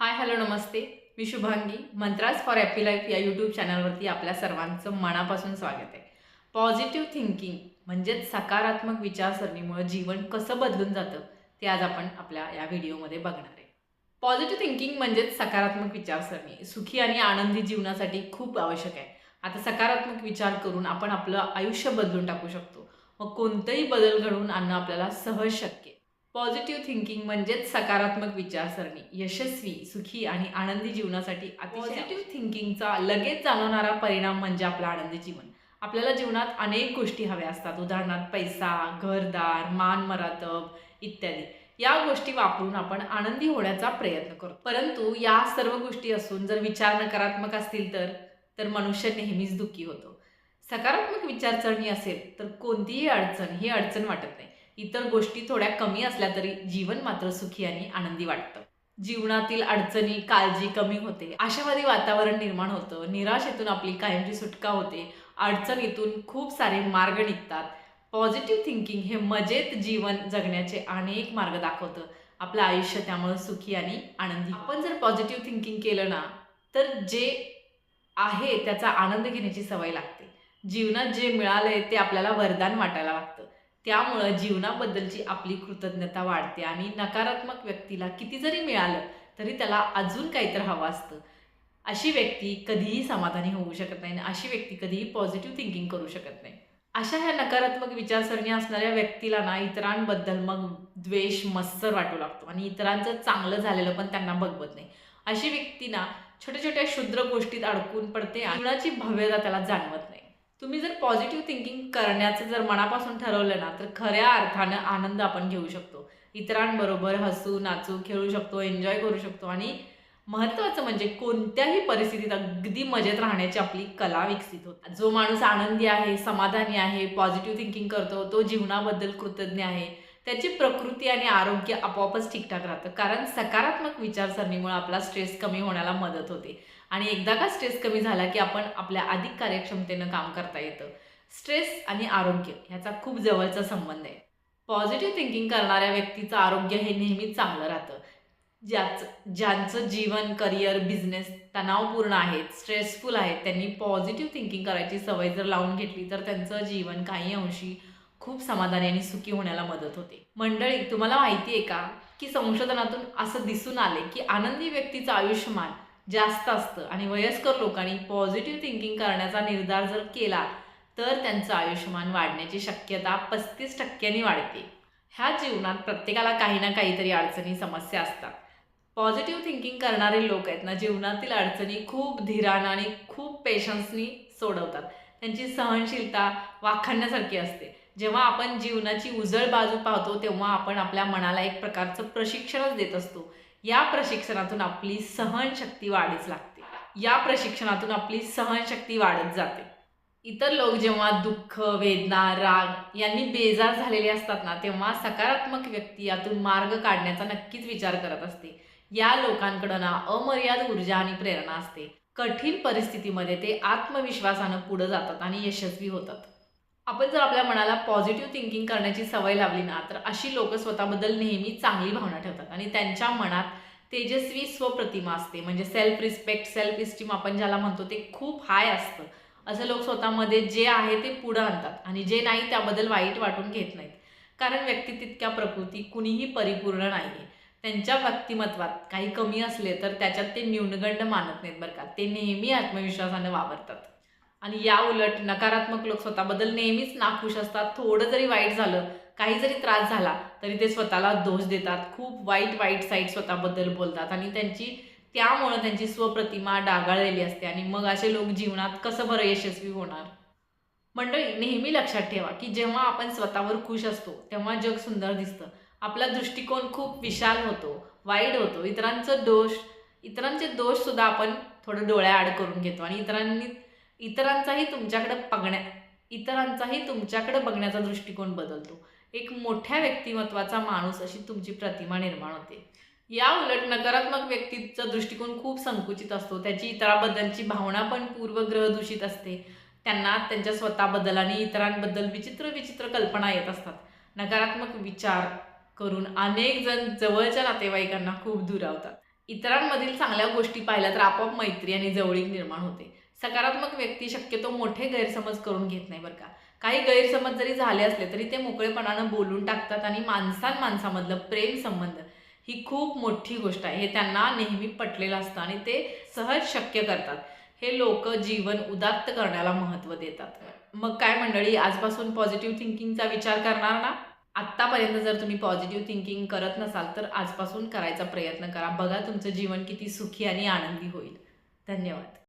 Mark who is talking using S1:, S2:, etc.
S1: हाय hello नमस्ते. मी Shubhangi. Mantras for happy life या YouTube चॅनलवरती आपल्या सर्वांचं मनापासून स्वागत आहे. पॉझिटिव्ह थिंकिंग म्हणजेच सकारात्मक विचारसरणीमुळे जीवन कसं बदलून जातं ते आज आपण आपल्या या व्हिडिओमध्ये बघणार आहे. पॉझिटिव्ह थिंकिंग म्हणजेच सकारात्मक विचारसरणी. सुखी आणि आनंदी जीवनासाठी खूप आवश्यक आहे. आता सकारात्मक विचार करून आपण आपलं आयुष्य बदलून टाकू शकतो. मग कोणतंही बदल घडवून आणणं आपल्याला सहज शक्य आहे. पॉझिटिव्ह थिंकिंग म्हणजेच सकारात्मक विचारसरणी. यशस्वी सुखी आणि आनंदी जीवनासाठी पॉझिटिव्ह थिंकिंगचा लगेच जाणवणारा परिणाम म्हणजे आपलं आनंदी जीवन. आपल्याला जीवनात अनेक गोष्टी हव्या असतात. उदाहरणार्थ पैसा घरदार मान मरातब इत्यादी. या गोष्टी वापरून आपण आनंदी होण्याचा प्रयत्न करतो. परंतु या सर्व गोष्टी असून जर विचार नकारात्मक असतील तर तर मनुष्य नेहमीच दुःखी होतो. सकारात्मक विचारसरणी असेल तर कोणतीही अडचण ही अडचण वाटत नाही. इतर गोष्टी थोड्या कमी असल्या तरी जीवन मात्र सुखी आणि आनंदी वाटतं. जीवनातील अडचणी काळजी कमी होते. आशावादी वातावरण निर्माण होतं. निराशेतून आपली कायमची सुटका होते. अडचणीतून खूप सारे मार्ग निघतात. पॉझिटिव्ह थिंकिंग हे मजेत जीवन जगण्याचे अनेक मार्ग दाखवतं. आपलं आयुष्य त्यामुळे सुखी आणि आनंदी. आपण जर पॉझिटिव्ह थिंकिंग केलं ना तर जे आहे त्याचा आनंद घेण्याची सवय लागते. जीवनात जे मिळालंय ते आपल्याला वरदान वाटायला लागतं. त्यामुळं जीवनाबद्दलची आपली कृतज्ञता वाढते आणि नकारात्मक व्यक्तीला किती जरी मिळालं तरी त्याला अजून काहीतरी हवं असतं. अशी व्यक्ती कधीही समाधानी होऊ शकत नाही आणि अशी व्यक्ती कधीही पॉझिटिव्ह थिंकिंग करू शकत नाही. अशा ह्या नकारात्मक विचारसरणी असणाऱ्या व्यक्तीला ना इतरांबद्दल मग द्वेष मत्सर वाटू लागतो आणि इतरांचं चांगलं झालेलं पण त्यांना बघवत नाही. अशी व्यक्ती ना छोट्या छोट्या क्षुद्र गोष्टीत अडकून पडते आणि जीवनाची भव्यता त्याला जाणवत नाही. तुम्ही जर पॉझिटिव्ह थिंकिंग करण्याचं जर मनापासून ठरवलं ना तर खऱ्या अर्थानं आनंद आपण घेऊ शकतो. इतरांबरोबर हसू नाचू खेळू शकतो एन्जॉय करू शकतो. आणि महत्त्वाचं म्हणजे कोणत्याही परिस्थितीत अगदी मजेत राहण्याची आपली कला विकसित होते. जो माणूस आनंदी आहे समाधानी आहे पॉझिटिव्ह थिंकिंग करतो तो जीवनाबद्दल कृतज्ञ आहे. त्याची प्रकृती आणि आरोग्य आपोआपच ठीकठाक राहतं. कारण सकारात्मक विचारसरणीमुळे आपला स्ट्रेस कमी होण्याला मदत होते. आणि एकदा का स्ट्रेस कमी झाला की आपण आपल्या अधिक कार्यक्षमतेनं काम करता येतं. स्ट्रेस आणि आरोग्य ह्याचा खूप जवळचा संबंध आहे. पॉझिटिव्ह थिंकिंग करणाऱ्या व्यक्तीचं आरोग्य हे नेहमीच चांगलं राहतं. ज्याचं ज्यांचं जीवन करिअर बिझनेस तणावपूर्ण आहेत स्ट्रेसफुल आहेत त्यांनी पॉझिटिव्ह थिंकिंग करायची सवय जर लावून घेतली तर त्यांचं जीवन काही अंशी खूप समाधानी आणि सुखी होण्याला मदत होते. मंडळी तुम्हाला माहिती आहे का की संशोधनातून असं दिसून आले की आनंदी व्यक्तीचं आयुष्यमान जास्त असतं आणि वयस्कर लोकांनी पॉझिटिव्ह थिंकिंग करण्याचा निर्धार जर केला तर त्यांचं आयुष्यमान वाढण्याची शक्यता पस्तीस टक्क्यांनी वाढते. ह्या जीवनात प्रत्येकाला काही ना काहीतरी अडचणी समस्या असतात. पॉझिटिव्ह थिंकिंग करणारे लोक आहेत ना जीवनातील अडचणी खूप धीरानं आणि खूप पेशन्सनी सोडवतात. त्यांची सहनशीलता वाखाणण्यासारखी असते. जेव्हा आपण जीवनाची उजळ बाजू पाहतो तेव्हा आपण आपल्या मनाला एक प्रकारचं प्रशिक्षणच देत असतो. या प्रशिक्षणातून आपली सहनशक्ती वाढीच लागते. या प्रशिक्षणातून आपली सहनशक्ती वाढत जाते. इतर लोक जेव्हा दुःख वेदना राग यांनी बेजार झालेले असतात ना तेव्हा सकारात्मक व्यक्ती यातून मार्ग काढण्याचा नक्कीच विचार करत असते. या लोकांकडं ना अमर्याद ऊर्जा आणि प्रेरणा असते. कठीण परिस्थितीमध्ये ते आत्मविश्वासानं पुढे जातात आणि यशस्वी होतात. आपण जर आपल्या मनाला पॉझिटिव्ह थिंकिंग करण्याची सवय लावली ना तर अशी लोक स्वतःबद्दल नेहमी चांगली भावना ठेवतात. आणि त्यांच्या मनात तेजस्वी स्वप्रतिमा असते. म्हणजे सेल्फ रिस्पेक्ट सेल्फ इस्टीम आपण ज्याला म्हणतो ते खूप हाय असतं. असं लोक स्वतःमध्ये जे आहे ते पुढं आणतात. आणि जे नाही त्याबद्दल वाईट वाटून घेत नाहीत. कारण व्यक्ती तितक्या प्रकृती कुणीही परिपूर्ण नाही आहे त्यांच्या व्यक्तिमत्वात काही कमी असले तर त्याच्यात ते न्यूनगंड मानत नाहीत बरं का. ते नेहमी आत्मविश्वासानं वावरतात. आणि या उलट नकारात्मक लोक स्वतःबद्दल नेहमीच नाखुश असतात. थोडं जरी वाईट झालं काही जरी त्रास झाला तरी ते स्वतःला दोष देतात. खूप वाईट वाईट साईड स्वतःबद्दल बोलतात आणि त्यांची त्यामुळं त्यांची स्वप्रतिमा डागाळलेली असते आणि मग असे लोक जीवनात कसं बरं यशस्वी होणार? मंडळी नेहमी लक्षात ठेवा की जेव्हा आपण स्वतःवर खुश असतो तेव्हा जग सुंदर दिसतं. आपला दृष्टिकोन खूप विशाल होतो वाईट होतो. इतरांचं दोष इतरांचे दोष सुद्धा आपण थोडं डोळ्याआड करून घेतो आणि इतरांनी इतरांचाही तुमच्याकडे बघण्या इतरांचाही तुमच्याकडे बघण्याचा दृष्टिकोन बदलतो. एक मोठ्या व्यक्तिमत्वाचा माणूस अशी तुमची प्रतिमा निर्माण होते. या उलट नकारात्मक व्यक्तीचा दृष्टिकोन खूप संकुचित असतो. त्याची इतराबद्दलची भावना पण पूर्वग्रह दूषित असते. त्यांना त्यांच्या स्वतःबद्दल आणि इतरांबद्दल विचित्र विचित्र कल्पना येत असतात. नकारात्मक विचार करून अनेक जण जवळच्या नातेवाईकांना खूप दुरावतात. इतरांमधील चांगल्या गोष्टी पाहिल्या तर आपोआप मैत्री आणि जवळीक निर्माण होते. सकारात्मक व्यक्ती शक्यतो मोठे गैरसमज करून घेत नाही बरं का. काही गैरसमज जरी झाले असले तरी ते मोकळेपणानं बोलून टाकतात आणि माणसां माणसामधलं प्रेम संबंध ही खूप मोठी गोष्ट आहे. हे त्यांना नेहमी पटलेलं असतं आणि ते सहज शक्य करतात. हे लोक जीवन उदात्त करण्याला महत्त्व देतात. मग काय मंडळी आजपासून पॉझिटिव्ह थिंकिंगचा विचार करणार ना? आत्तापर्यंत जर तुम्ही पॉझिटिव्ह थिंकिंग करत नसाल तर आजपासून करायचा प्रयत्न करा. बघा तुमचं जीवन किती सुखी आणि आनंदी होईल. धन्यवाद.